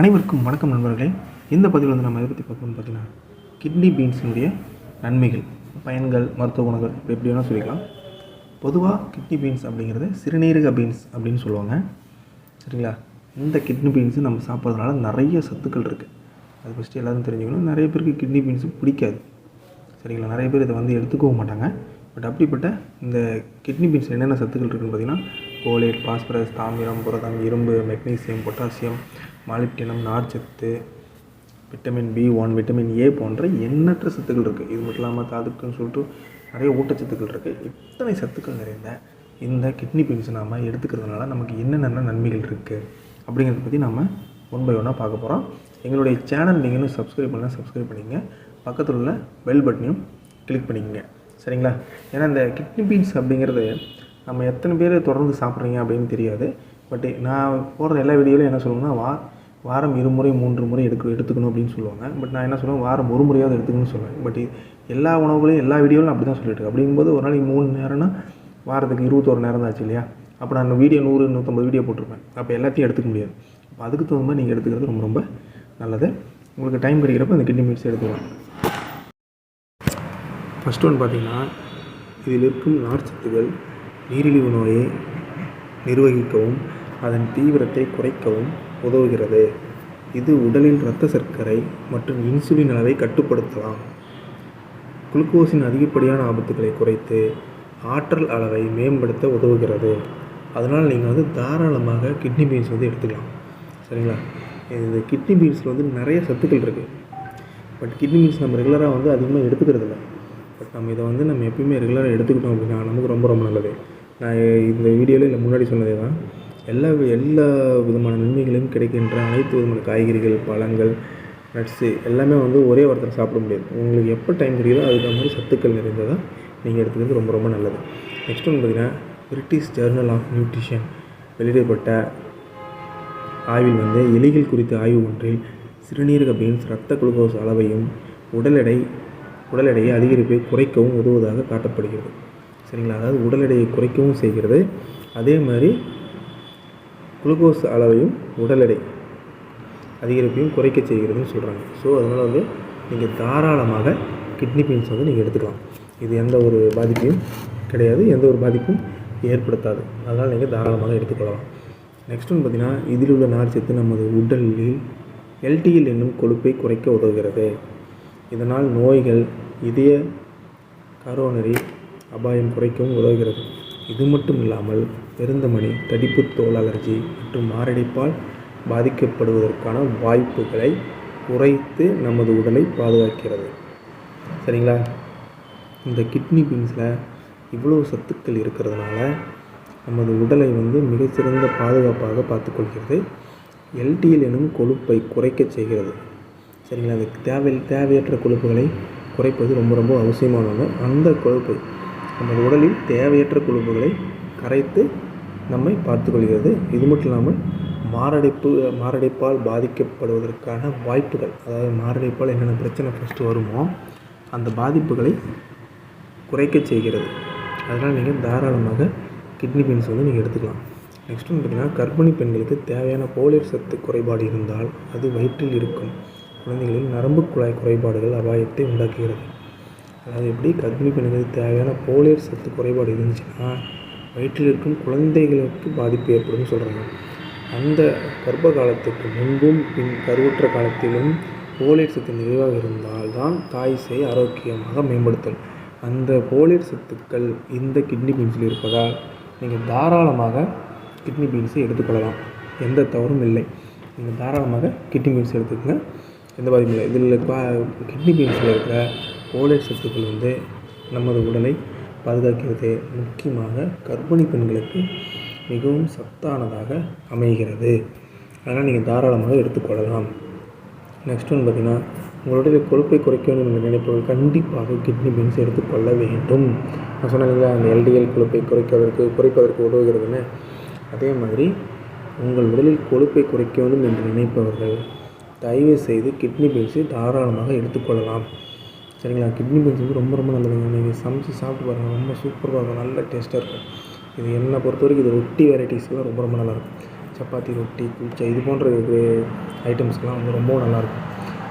அனைவருக்கும் வணக்கம் நண்பர்களே. இந்த பதிவில் வந்து நம்ம எதை பற்றி பார்க்கணும்னு பார்த்தீங்கன்னா கிட்னி பீன்ஸினுடைய நன்மைகள் பயன்கள் மருத்துவ குணங்கள் இப்போ எப்படி வேணால் சொல்லிக்கலாம். பொதுவாக கிட்னி பீன்ஸ் அப்படிங்கிறது சிறுநீரக பீன்ஸ் அப்படின்னு சொல்லுவாங்க. சரிங்களா? இந்த கிட்னி பீன்ஸு நம்ம சாப்பிட்றதுனால நிறைய சத்துக்கள் இருக்குது அது ஃபஸ்ட்டு எல்லோரும் தெரிஞ்சுக்கணும். நிறைய பேருக்கு கிட்னி பீன்ஸு பிடிக்காது. சரிங்களா? நிறைய பேர் இதை வந்து எடுத்துக்கவும் மாட்டாங்க. பட் அப்படிப்பட்ட இந்த கிட்னி பீன்ஸ் என்னென்ன சத்துக்கள் இருக்குதுன்னு பார்த்தீங்கன்னா கோலேட் பாஸ்பரஸ் தாமிரம் புரதம் இரும்பு மெக்னீசியம் பொட்டாசியம் மாலிப்டினம் நார்ச்சத்து vitamin B one vitamin A போன்ற எண்ணற்ற சத்துக்கள் இருக்குது இது மட்டும் இல்லாமல் தாதுக்குன்னு சொல்லிட்டு நிறைய ஊட்டச்சத்துக்கள் இருக்குது இத்தனை சத்துக்கள் நிறைந்த இந்த கிட்னி பீன்ஸ் நாம் எடுத்துக்கிறதுனால நமக்கு என்னென்ன நன்மைகள் இருக்குது அப்படிங்கிறத பற்றி நம்ம ஒன் பை ஒன்னாக பார்க்க போகிறோம் எங்களுடைய சேனல் நீங்கள் இன்னும் சப்ஸ்கிரைப் பண்ணலாம் சப்ஸ்கிரைப் பண்ணிக்கங்க. பக்கத்தில் உள்ள பெல் பட்டனையும் கிளிக் பண்ணிக்கோங்க. சரிங்களா? ஏன்னா இந்த கிட்னி பீன்ஸ் அப்படிங்கிறது நம்ம எத்தனை பேர் தொடர்ந்து சாப்பிட்றீங்க அப்படின்னு தெரியாது. பட் நான் போடுற எல்லா வீடியோவிலும் என்ன சொல்லுவேன்னா வா வாரம் இருமுறை மூன்று முறை எடுக்க எடுத்துக்கணும் அப்படின்னு சொல்லுவாங்க. பட் நான் என்ன சொல்லுவேன்? வாரம் ஒரு முறையாவது எடுத்துக்கணும்னு சொல்லுவேன். பட் எல்லா உணவுகளையும் எல்லா வீடியோவிலும் அப்படி தான் சொல்லிட்டு இருக்கேன். அப்படிங்கும்போது ஒரு நாளைக்கு மூணு நேரம்னா வாரத்துக்கு இருபத்தோரு நேரம் தான் ஆச்சு இல்லையா? அப்போ நான் வீடியோ நூறு நூற்றம்பது வீடியோ போட்டிருப்பேன். அப்போ எல்லாத்தையும் எடுத்துக்க முடியாது. அப்போ அதுக்கு தகுந்த மாதிரி நீங்கள் எடுத்துக்கிறது ரொம்ப ரொம்ப நல்லது. உங்களுக்கு டைம் கிடைக்கிறப்ப அந்த கிட்னி மீட்ஸ் எடுத்துக்கலாம். ஃபஸ்ட் ஒன் பார்த்தீங்கன்னா இதில் இருக்கும் நார்ச்சத்துகள் நீரிழிவு நோயை நிர்வகிக்கவும் அதன் தீவிரத்தை குறைக்கவும் உதவுகிறது. இது உடலில் இரத்த சர்க்கரை மற்றும் இன்சுலின் அளவை கட்டுப்படுத்தலாம். குளுக்கோஸின் அதிகப்படியான ஆபத்துகளை குறைத்து ஆற்றல் அளவை மேம்படுத்த உதவுகிறது. அதனால் நீங்கள் வந்து தாராளமாக கிட்னி பீன்ஸ் வந்து எடுத்துக்கலாம். சரிங்களா? இந்த கிட்னி பீன்ஸில் வந்து நிறைய சத்துக்கள் இருக்குது பட் கிட்னி பீன்ஸ் நம்ம ரெகுலராக வந்து அதிகமாக எடுத்துக்கிறது இல்லை. பட் நம்ம இதை வந்து நம்ம எப்பயுமே ரெகுலராக எடுத்துக்கிட்டோம் அப்படின்னா நமக்கு ரொம்ப ரொம்ப நல்லது. நான் இந்த வீடியோவில் இல்லை முன்னாடி சொன்னதே தான் எல்லா எல்லா விதமான நன்மைகளையும் கிடைக்கின்ற அனைத்து விதமான காய்கறிகள் பழங்கள் நட்ஸு எல்லாமே வந்து ஒரே வாரத்தில் சாப்பிட முடியாது. உங்களுக்கு எப்போ டைம் கிடைக்குதோ அதுக்கு மாதிரி சத்துக்கள் நிறைந்ததாக நீங்கள் எடுத்துக்கிறது ரொம்ப ரொம்ப நல்லது. நெக்ஸ்ட் ஒன்று பார்த்தீங்கன்னா பிரிட்டிஷ் ஜேர்னல் ஆஃப் நியூட்ரிஷன் வெளியிடப்பட்ட ஆய்வில் வந்து எலிகள் குறித்த ஆய்வு ஒன்றில் சிறுநீரக பீன்ஸ் ரத்த குளுக்கோஸ் அளவையும் உடல் எடை உடல் எடையை அதிகரிப்பை குறைக்கவும் உதவுவதாக காட்டப்படுகிறது. சரிங்களா? அதாவது உடல் எடையை குறைக்கவும் செய்கிறது. அதே மாதிரி குளுக்கோஸ் அளவையும் உடல் எடை அதிகரிப்பையும் குறைக்க செய்கிறதுன்னு சொல்கிறாங்க ஸோ அதனால் வந்து நீங்கள் தாராளமாக கிட்னி பீன்ஸ் வந்து நீங்கள் எடுத்துக்கலாம். இது எந்த ஒரு பாதிப்பையும் கிடையாது எந்த ஒரு பாதிப்பும் ஏற்படுத்தாது. அதனால் நீங்கள் தாராளமாக எடுத்துக்கொள்ளலாம். நெக்ஸ்ட் ஒன்று பார்த்திங்கன்னா இதில் உள்ள நார்ச்சத்து நமது உடலில் எல்டிஎல் என்னும் கொழுப்பை குறைக்க உதவுகிறது. இதனால் நோய்கள் இதய கரோனரி அபாயம் குறைக்கவும் உதவுகிறது. இது மட்டும் இல்லாமல் பெருந்தமணி தடிப்பு தோல் அலர்ஜி மற்றும் மாரடைப்பால் பாதிக்கப்படுவதற்கான வாய்ப்புகளை குறைத்து நமது உடலை பாதுகாக்கிறது. சரிங்களா? இந்த கிட்னி பீன்ஸில் இவ்வளோ சத்துக்கள் இருக்கிறதுனால நமது உடலை வந்து மிகச்சிறந்த பாதுகாப்பாக பார்த்துக்கொள்கிறது. எல்டிஎல் எனும் கொழுப்பை குறைக்க செய்கிறது. சரிங்களா? அதுக்கு தேவை தேவையற்ற கொழுப்புகளை குறைப்பது ரொம்ப ரொம்ப அவசியமான ஒன்று அந்த கொழுப்பை நமது உடலில் தேவையற்ற கொழுப்புகளை கரைத்து நம்மை பார்த்துக்கொள்கிறது. இது மட்டும் இல்லாமல் மாரடைப்பு மாரடைப்பால் பாதிக்கப்படுவதற்கான வாய்ப்புகள் அதாவது மாரடைப்பால் என்னென்ன பிரச்சனை ஃபஸ்ட்டு வருமோ அந்த பாதிப்புகளை குறைக்கச் செய்கிறது. அதனால் நீங்கள் தாராளமாக கிட்னி பீன்ஸ் வந்து நீங்கள் எடுத்துக்கலாம். நெக்ஸ்ட் வந்து பார்த்தீங்கன்னா கர்ப்பிணி பெண்களுக்கு தேவையான போலியர் சத்து குறைபாடு இருந்தால் அது வயிற்றில் இருக்கும். குழந்தைகளில் நரம்பு குழாய் குறைபாடுகள் அபாயத்தை உண்டாக்குகிறது. அதாவது எப்படி கர்ப்பிணி பெண்களுக்கு தேவையான போலியர் சத்து குறைபாடு இருந்துச்சுன்னா வயிற்றில் இருக்கும் குழந்தைகளுக்கு பாதிப்பு ஏற்படும்னு சொல்கிறாங்க அந்த கர்ப்ப காலத்துக்கு முன்பும் பின் கருவுற்ற காலத்திலும் போலியர் சத்து நிறைவாக இருந்தால் தான் தாய் சேய் ஆரோக்கியமாக மேம்படுத்தல். அந்த போலியர் சத்துக்கள் இந்த கிட்னி பீன்ஸில் இருப்பதால் நீங்கள் தாராளமாக கிட்னி பீன்ஸை எடுத்துக்கொள்ளலாம். எந்த தவறும் இல்லை. நீங்கள் தாராளமாக கிட்னி பீன்ஸ் எடுத்துக்கங்க. எந்த பாதிப்பும் இல்லை. இதில் கிட்னி பீன்ஸில் இருக்கிற போலியர் சத்துக்கள் வந்து நமது உடலை பாதுகாக்கிறது முக்கியமாக கர்ப்பிணி பெண்களுக்கு மிகவும் சத்தானதாக அமைகிறது. அதனால் நீங்கள் தாராளமாக எடுத்துக்கொள்ளலாம் நெக்ஸ்ட் ஒன்று பார்த்தீங்கன்னா உங்களுடைய கொழுப்பை குறைக்க வேண்டும் என்று நினைப்பவர்கள் கண்டிப்பாக கிட்னி பீன்ஸ் எடுத்துக்கொள்ள வேண்டும். நான் சொன்னேன் அந்த எல்டிஎல் கொழுப்பை குறைப்பதற்கு குறைப்பதற்கு உதவுகிறதுன்னு அதே மாதிரி உங்கள் உடலில் கொழுப்பை குறைக்க வேண்டும் என்று நினைப்பவர்கள் தயவு செய்து கிட்னி பீன்ஸை தாராளமாக எடுத்துக்கொள்ளலாம் சரிங்களா? கிட்னி பீன்ஸ் வந்து ரொம்ப ரொம்ப நல்லதுங்க. நீங்கள் சமைச்சு சாப்பிட்டு பாருங்கள் ரொம்ப சூப்பராக இருக்கும். நல்ல டேஸ்ட்டாக இருக்கும். இது என்னை பொறுத்த வரைக்கும் இது ரொட்டி வெரைட்டிஸ்லாம் ரொம்ப ரொம்ப நல்லாயிருக்கும் சப்பாத்தி ரொட்டி குல்ச்சா இது போன்ற இது ஐட்டம்ஸ்க்கெலாம் வந்து ரொம்ப நல்லாயிருக்கும்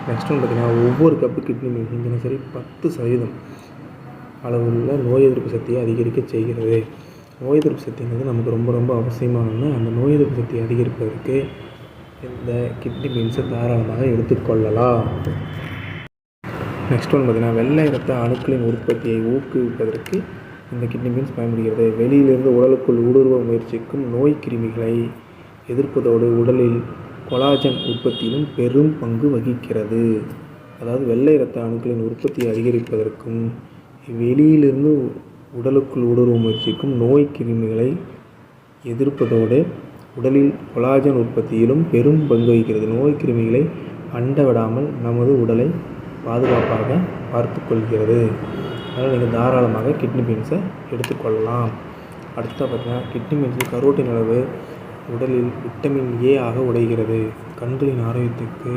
நெக்ஸ்ட் ஒன்று பார்த்திங்கன்னா ஒவ்வொரு கப்பு கிட்னி பீன்ஸும் தினசரி பத்து சதவீதம் அளவுள்ள நோய் எதிர்ப்பு சக்தியை அதிகரிக்க செய்கிறது. நோய் எதிர்ப்பு சக்திங்கிறது நமக்கு ரொம்ப ரொம்ப அவசியமானது அந்த நோய் எதிர்ப்பு சக்தியை அதிகரிப்பதற்கு இந்த கிட்னி பீன்ஸை தாராளமாக எடுத்துக்கொள்ளலாம். நெக்ஸ்ட் ஒன்று பார்த்திங்கன்னா வெள்ளை இரத்த அணுக்களின் உற்பத்தியை ஊக்குவிப்பதற்கு இந்த கிட்னி பீன்ஸ் பயன்படுகிறது. வெளியிலிருந்து உடலுக்குள் ஊடுருவ முயற்சிக்கும் நோய் கிருமிகளை எதிர்ப்பதோடு உடலில் கொலாஜன் உற்பத்தியிலும் பெரும் பங்கு வகிக்கிறது. அதாவது வெள்ளை இரத்த அணுக்களின் உற்பத்தியை அதிகரிப்பதற்கும் வெளியிலிருந்து உடலுக்குள் ஊடுருவ முயற்சிக்கும் நோய் கிருமிகளை எதிர்ப்பதோடு உடலில் கொலாஜன் உற்பத்தியிலும் பெரும் பங்கு வகிக்கிறது. நோய் கிருமிகளை அண்ட விடாமல் நமது உடலை பாதுகாப்பாக பார்த்து கொள்கிறது அதனால் நீங்கள் தாராளமாக கிட்னி பீன்ஸை எடுத்துக்கொள்ளலாம். அடுத்த பார்த்தீங்கன்னா கிட்னி பீன்ஸில் கரோட்டின் அளவு உடலில் விட்டமின் ஏ ஆக உடைகிறது. கண்களின் ஆரோக்கியத்திற்கு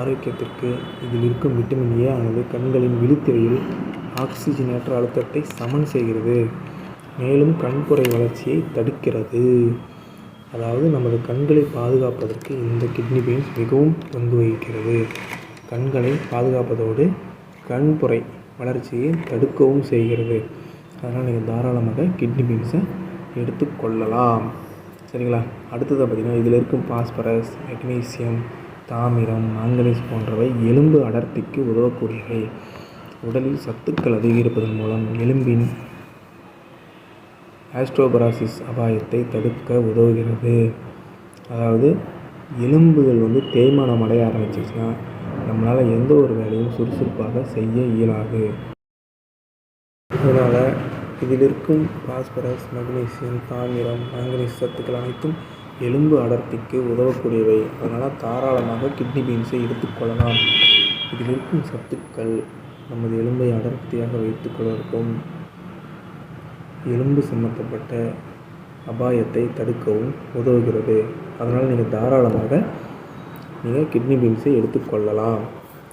ஆரோக்கியத்திற்கு இதில் இருக்கும் விட்டமின் ஏ ஆனது கண்களின் விழித்திரையில் ஆக்சிஜனேற்ற அழுத்தத்தை சமன் செய்கிறது. மேலும் கண்புரை வளர்ச்சியை தடுக்கிறது. அதாவது நமது கண்களை பாதுகாப்பதற்கு இந்த கிட்னி பீன்ஸ் மிகவும் பங்கு வகிக்கிறது. கண்களை பாதுகாப்பதோடு கண்புரை வளர்ச்சியை தடுக்கவும் செய்கிறது. அதனால் நீங்கள் தாராளமாக கிட்னி பீன்ஸை எடுத்துக்கொள்ளலாம் சரிங்களா? அடுத்தது பார்த்திங்கன்னா இதில் இருக்கும் பாஸ்பரஸ் மெக்னீசியம் தாமிரம் மாங்கனீஸ் போன்றவை எலும்பு அடர்த்திக்கு உதவக்கூடியவை. உடலில் சத்துக்கள் அதிகரிப்பதன் மூலம் எலும்பின் ஆஸ்ட்ரோபராசிஸ் அபாயத்தை தடுக்க உதவுகிறது. அதாவது எலும்புகள் வந்து தேய்மானம் அடைய ஆரம்பிச்சிச்சுன்னா நம்மளால் எந்த ஒரு வேலையும் சுறுசுறுப்பாக செய்ய இயலாது. அதனால் இதில் இருக்கும் பாஸ்பரஸ் மக்னீசியம் தாமிரம் மாங்கனீஸ் சத்துக்கள் அனைத்தும் எலும்பு அடர்த்திக்கு உதவக்கூடியவை. அதனால் தாராளமாக கிட்னி பீன்ஸை எடுத்துக்கொள்ளலாம் இதில் இருக்கும் சத்துக்கள் நமது எலும்பை அடர்த்தியாக வைத்துக்கொள்வதற்கும் எலும்பு சம்பந்தப்பட்ட அபாயத்தை தடுக்கவும் உதவுகிறது. அதனால் நீங்கள் தாராளமாக நீங்கள் கிட்னி பீன்ஸை எடுத்துக்கொள்ளலாம்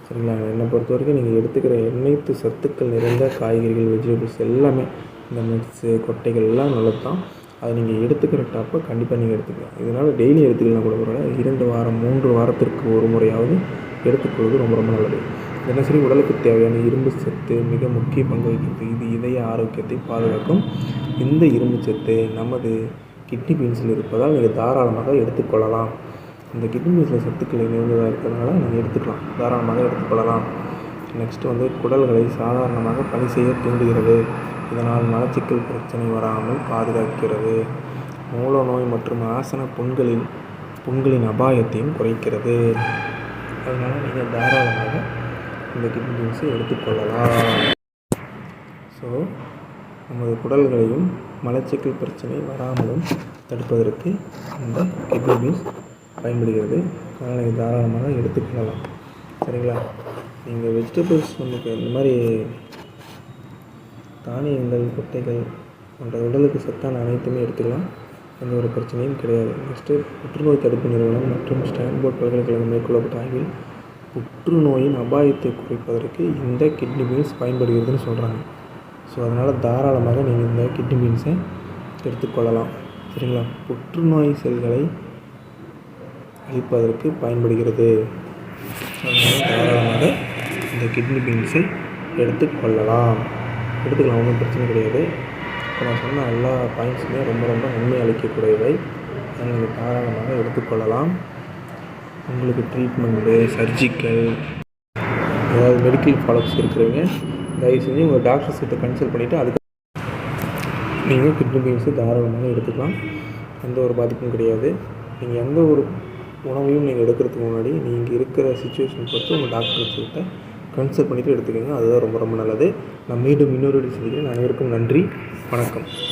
சரிங்களா? என்னை பொறுத்த வரைக்கும் நீங்கள் எடுத்துக்கிற அனைத்து சத்துக்கள் நிறைந்த காய்கறிகள் வெஜிடபிள்ஸ் எல்லாமே இந்த நட்ஸு கொட்டைகள் எல்லாம் நல்லது தான் அதை நீங்கள் எடுத்துக்கிற டாப்பை கண்டிப்பாக நீங்கள் எடுத்துக்கலாம். இதனால் டெய்லி எடுத்துக்கலாம் கூட பரவாயில்ல. இரண்டு வாரம் மூன்று வாரத்திற்கு ஒரு முறையாவது எடுத்துக்கொள்வது ரொம்ப ரொம்ப நல்லது. தினசரி உடலுக்கு தேவையான இரும்பு சத்து மிக முக்கிய பங்கு வகிக்கிறது. இது இதய ஆரோக்கியத்தை பாதுகாக்கும். இந்த இரும்பு சத்து நமது கிட்னி பீன்ஸில் இருப்பதால் நீங்கள் தாராளமாக எடுத்துக்கொள்ளலாம் இந்த கிட்னி பீன்ஸில் சத்துக்களை நிறைந்ததாக இருக்கிறதுனால நீங்கள் எடுத்துக்கலாம். தாராளமாக எடுத்துக்கொள்ளலாம் நெக்ஸ்ட்டு வந்து குடல்களை சாதாரணமாக பணி செய்ய தூண்டுகிறது. இதனால் மலச்சிக்கல் பிரச்சனை வராமல் பாதுகாக்கிறது. மூல நோய் மற்றும் ஆசன புண்களின் புண்களின் அபாயத்தையும் குறைக்கிறது. அதனால் நீங்கள் தாராளமாக இந்த கிட்னி பீன்ஸை எடுத்துக்கொள்ளலாம் ஸோ நமது குடல்களையும் மலச்சிக்கல் பிரச்சனை வராமலும் தடுப்பதற்கு இந்த கிட்னி பீன்ஸ் பயன்படுகிறது. அதனால் நீங்கள் தாராளமாக எடுத்துக்கொள்ளலாம் சரிங்களா? நீங்கள் வெஜிடபிள்ஸ் நமக்கு இந்த மாதிரி தானியங்கள் கொட்டைகள் போன்ற உடலுக்கு சத்தான அனைத்துமே எடுத்துக்கலாம். எந்த ஒரு பிரச்சனையும் கிடையாது. நெக்ஸ்ட்டு புற்றுநோய் தடுப்பு நிறுவனம் மற்றும் ஸ்டான்போர்ட் பல்கலைக்கழகம் மேற்கொள்ளப்பட்ட ஆய்வில் புற்றுநோயின் அபாயத்தை குறைப்பதற்கு இந்த கிட்னி பீன்ஸ் பயன்படுகிறதுன்னு சொல்கிறாங்க ஸோ அதனால் தாராளமாக நீங்கள் இந்த கிட்னி பீன்ஸை எடுத்துக்கொள்ளலாம். சரிங்களா? புற்றுநோய் செல்களை அழிப்பதற்கு பயன்படுகிறது. அதனால் தாராளமாக இந்த கிட்னி பீன்ஸை எடுத்துக்கொள்ளலாம். எடுத்துக்கலாம் ஒன்றும் பிரச்சனை கிடையாது. இப்போ நான் சொன்ன எல்லா பாயிண்ட்ஸுமே ரொம்ப ரொம்ப நன்மை அளிக்கக்கூடியவை. அதை நீங்கள் தாராளமாக எடுத்துக்கொள்ளலாம். உங்களுக்கு ட்ரீட்மெண்ட்டு சர்ஜிக்கல் ஏதாவது மெடிக்கல் ஃபாலோப்ஸ் இருக்கிறவங்க தயவு செஞ்சு உங்கள் டாக்டர்ஸ் கிட்ட கன்சல்ட் பண்ணிவிட்டு அதுக்கு நீங்கள் கிட்னி பீன்ஸு தாராளமாக எடுத்துக்கலாம். எந்த ஒரு பாதிப்பும் கிடையாது. நீங்கள் எந்த ஒரு உணவையும் நீங்கள் எடுக்கிறதுக்கு முன்னாடி நீங்கள் இருக்கிற சுச்சுவேஷன் பொறுத்து உங்கள் டாக்டர்ஸ் கிட்ட கன்சல்ட் பண்ணிவிட்டு எடுத்துக்கோங்க. அதுதான் ரொம்ப ரொம்ப நல்லது. நான் மீண்டும் இன்னொரு வீடியோ சந்திக்கிறேன். அனைவருக்கும் நன்றி. வணக்கம்.